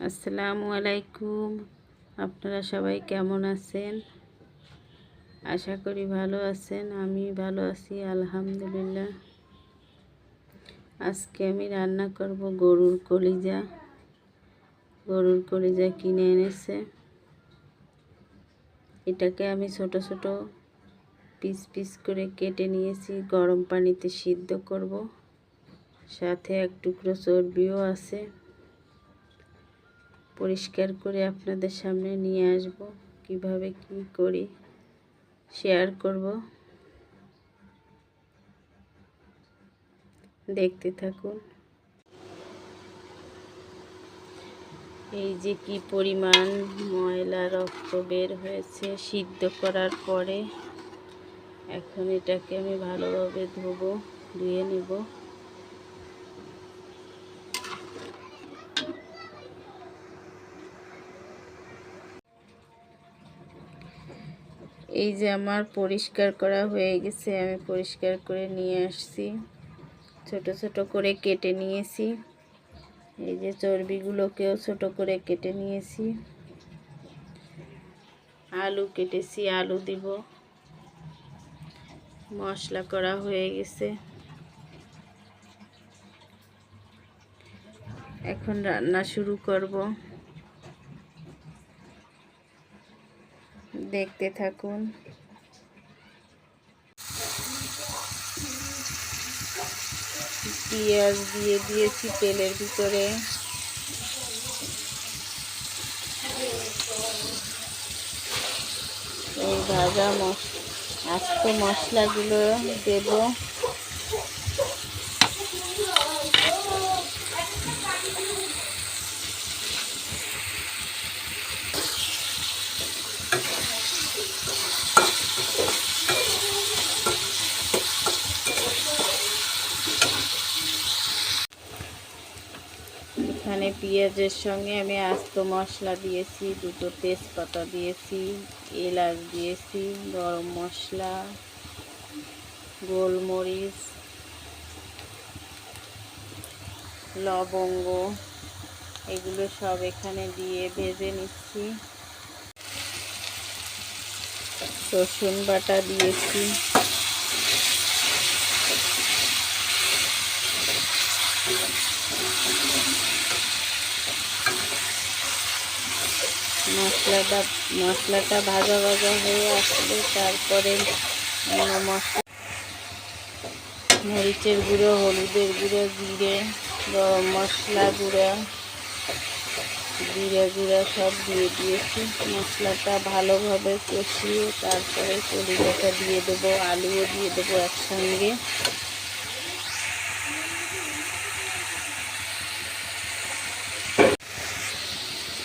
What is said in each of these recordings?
আসসালামু আলাইকুম। আপনারা সবাই কেমন আছেন? আশা করি ভালো আছেন, আমি ভালো আছি, আলহামদুলিল্লাহ। আজকে আমি রান্না করব গরুর কলিজা। গরুর কলিজা কিনে এনেছে। এটাকে আমি ছোট ছোট পিস পিস করে কেটে নিয়েছি, গরম পানিতে সিদ্ধ করব। সাথে এক টুকরো চর্বিও আছে। পরিষ্কার করে আপনাদের সামনে নিয়ে আসব। কীভাবে কি করি শেয়ার করব। দেখতে থাকুন। এই যে কি পরিমাণ ময়লা, রক্ত বের হয়েছে সিদ্ধ করার পরে। এখন এটাকে আমি ভালোভাবে ধোবো, ধুয়ে নেব। এই যে আমার পরিষ্কার করা হয়ে গেছে, আমি পরিষ্কার করে নিয়ে আসছি। ছোট ছোট করে কেটে নিয়েছি। এই যে চর্বিগুলোকেও ছোট করে কেটে নিয়েছি। আলু কেটেছি, আলু দিব। মশলা করা হয়ে গেছে। এখন রান্না শুরু করব। দেখতে থাকুন। পেঁয়াজ দিয়ে দিয়েছি তেলের ভিতরে। এই ভাজা মশ আস্ত মশলাগুলো দেব এখানে পেঁয়াজের সঙ্গে আমি আস্ত মশলা দিয়েছি, দুটো তেজপাতা দিয়েছি, এলাচ দিয়েছি, গরম মশলা, গোলমরিচ, লবঙ্গ, এগুলো সব এখানে দিয়ে ভেজে নিচ্ছি। রসুন বাটা দিয়েছি। মশলাটা মশলাটা ভাজা ভাজা হয়ে আসলে তারপরে মশলা মরিচের গুঁড়ো, হলুদের গুঁড়ো, জিরে, গরম মশলা গুঁড়া, জিরে গুঁড়া সব দিয়ে দিয়েছি। মশলাটা ভালোভাবে কষিয়ে তারপরে কলিজাটা দিয়ে দেবো, আলুও দিয়ে দেবো একসঙ্গে।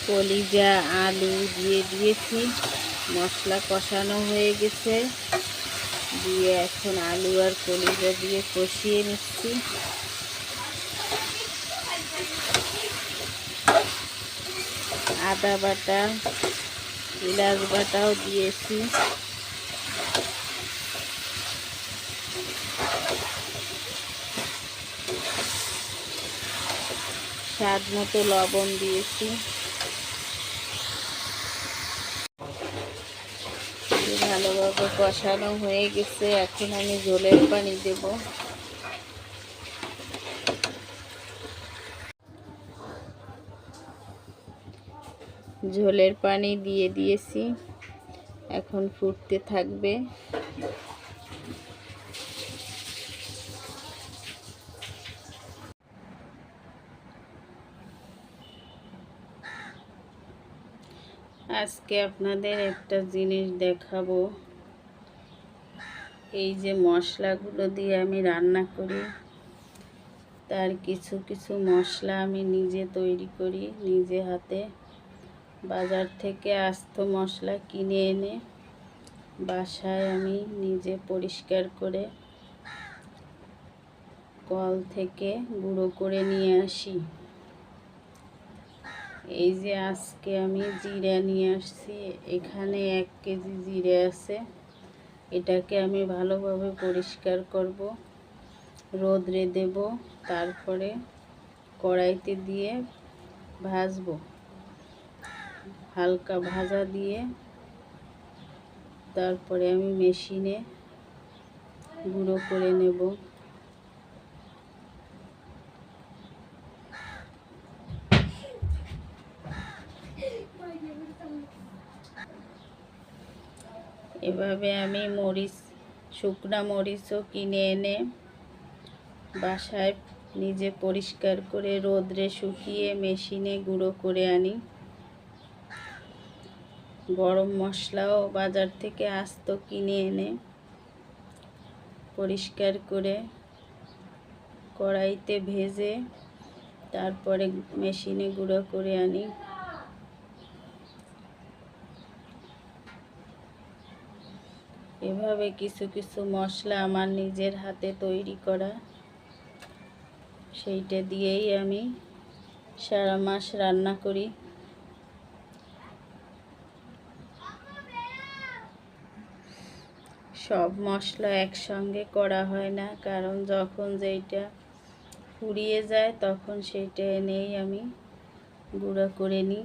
কলিজা আলু দিয়ে দিয়েছি। মশলা কষানো হয়ে গেছে। দিয়ে এখন আলু আর কলিজা দিয়ে কষিয়ে নিচ্ছি। আদা বাটা, এলাচ বাটাও দিয়েছি। স্বাদ মতো লবণ দিয়েছি। ভালোভাবে কষানো হয়ে গেছে। এখন আমি ঝোলের পানি দেব। ঝোলের পানি দিয়ে দিয়েছি। এখন ফুটতে থাকবে। আজকে আপনাদের একটা জিনিস দেখাবো। এই যে মশলাগুলো দিয়ে আমি রান্না করি, তার কিছু কিছু মশলা আমি নিজে তৈরি করি, নিজে হাতে। বাজার থেকে আস্ত মশলা কিনে এনে বাসায় আমি নিজে পরিষ্কার করে কল থেকে গুঁড়ো করে নিয়ে আসি। এই যে আজকে আমি জিরা নিয়ে আসছি, এখানে এক কেজি জিরে আছে। এটাকে আমি ভালোভাবে পরিষ্কার করব, রোদরে দেব, তারপরে কড়াইতে দিয়ে ভাজবো। হালকা ভাজা দিয়ে তারপরে আমি মেশিনে গুঁড়ো করে নেব। এভাবে আমি মরিচ, শুকনা মরিচও কিনে এনে বাসায় নিজে পরিষ্কার করে রোদ্রে শুকিয়ে মেশিনে গুঁড়ো করে আনি। গরম মশলাও বাজার থেকে আস্ত কিনে এনে পরিষ্কার করে কড়াইতে ভেজে তারপরে মেশিনে গুঁড়ো করে আনি। এভাবে কিছু কিছু মশলা আমার নিজের হাতে তৈরি করা। সেইটা দিয়েই আমি সারা মাস রান্না করি। সব মশলা একসঙ্গে করা হয় না, কারণ যখন যেইটা ফুরিয়ে যায় তখন সেইটা এনেই আমি গুঁড়ো করে নিই।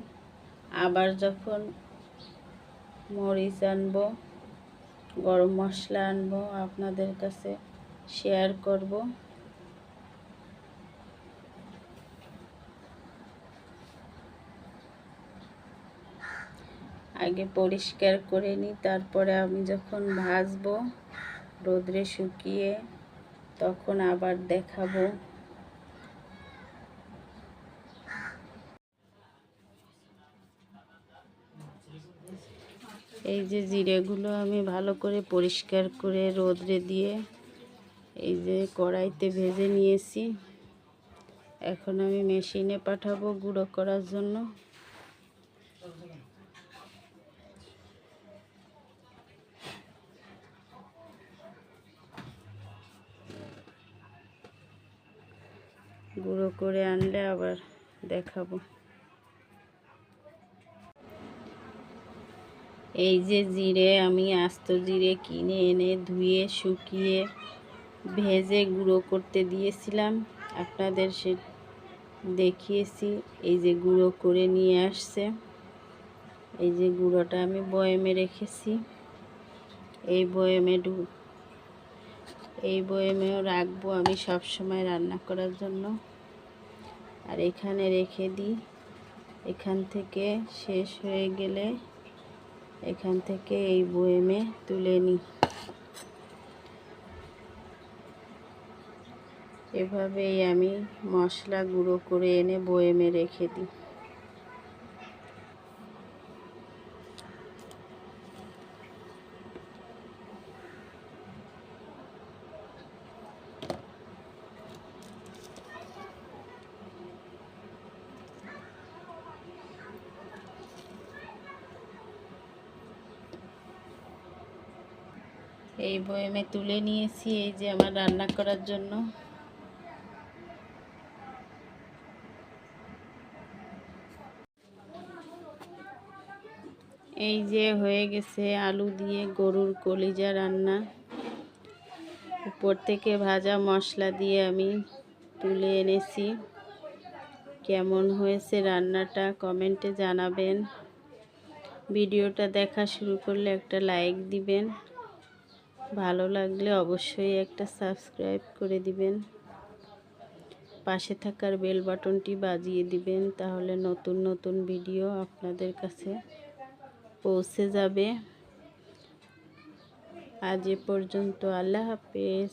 আবার যখন মরিচ আনব গরম মশলা আনব, আপনাদের কাছে শেয়ার করব। আগে পরিষ্কার করে নিই তারপরে আমি যখন ভাজবো, রোদ্রে শুকিয়ে, তখন আবার দেখাবো। এই যে জিরেগুলো আমি ভালো করে পরিষ্কার করে রোদ্রে দিয়ে এই যে কড়াইতে ভেজে নিয়েছি। এখন আমি মেশিনে পাঠাবো গুঁড়ো করার জন্য। গুঁড়ো করে আনলে আবার দেখাবো। এই যে জিরে আমি আস্ত জিরে কিনে এনে ধুয়ে, শুকিয়ে, ভেজে গুঁড়ো করতে দিয়েছিলাম। আপনাদের সে দেখিয়েছি, এই যে গুঁড়ো করে নিয়ে আসছে। এই যে গুঁড়োটা আমি বয়েমে রেখেছি। এই বয়েমে ডু, এই বয়েমেও রাখব আমি সব সময় রান্না করার জন্য। আর এখানে রেখে দিই। এখান থেকে শেষ হয়ে গেলে এখান থেকে এই বয়েমে তুলে নিই এভাবেই আমি মশলা গুঁড়ো করে এনে বয়েমে রেখে দিই। এই বয়েমে তুলে নিয়েছি এই যে আমার রান্না করার জন্য। এই যে হয়ে গেছে আলু দিয়ে গরুর কলিজা রান্না। উপর থেকে ভাজা মশলা দিয়ে আমি তুলে এনেছি। কেমন হয়েছে রান্নাটা কমেন্টে জানাবেন। ভিডিওটা দেখা শুরু করলে একটা লাইক দিবেন। ভালো লাগলে অবশ্যই একটা সাবস্ক্রাইব করে দিবেন। পাশে থাকার বেল বাটনটি বাজিয়ে দিবেন, তাহলে নতুন নতুন ভিডিও আপনাদের কাছে পৌঁছে যাবে। আজ এ পর্যন্ত আল্লাহ হাফেজ।